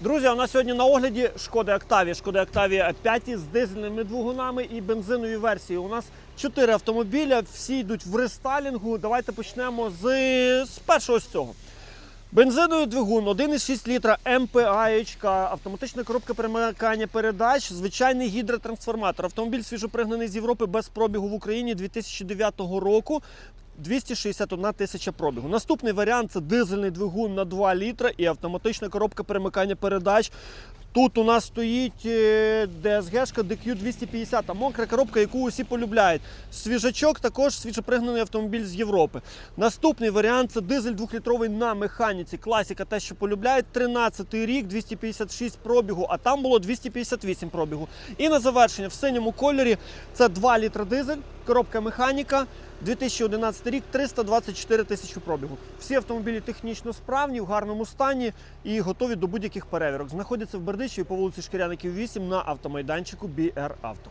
Друзі, у нас сьогодні на огляді Шкода Октавія. Шкода Октавія 5 з дизельними двигунами і бензиновою версією. У нас чотири автомобіля, всі йдуть в рестайлінгу. Давайте почнемо з, з першого з цього. Бензиновий двигун 1,6 літра МПА, автоматична коробка перемикання передач, звичайний гідротрансформатор. Автомобіль свіжопригнаний з Європи без пробігу в Україні 2009 року. 261 тисяча пробігу. Наступний варіант це дизельний двигун на 2 літра і автоматична коробка перемикання передач. Тут у нас стоїть е, DSG-шка DQ250, мокра коробка, яку усі полюбляють. Свіжачок також свіжопригнаний автомобіль з Європи. Наступний варіант це дизель 2-літровий на механіці. Класіка, те, що полюбляють. 13 рік, 256 пробігу, а там було 258 пробігу. І на завершення в синьому кольорі це 2 літра дизель, коробка механіка. 2011 рік 324 тисячі пробігу. Всі автомобілі технічно справні, в гарному стані і готові до будь-яких перевірок. Знаходяться в Бердичеві по вулиці Шкіряників 8 на автомайданчику BR Авто.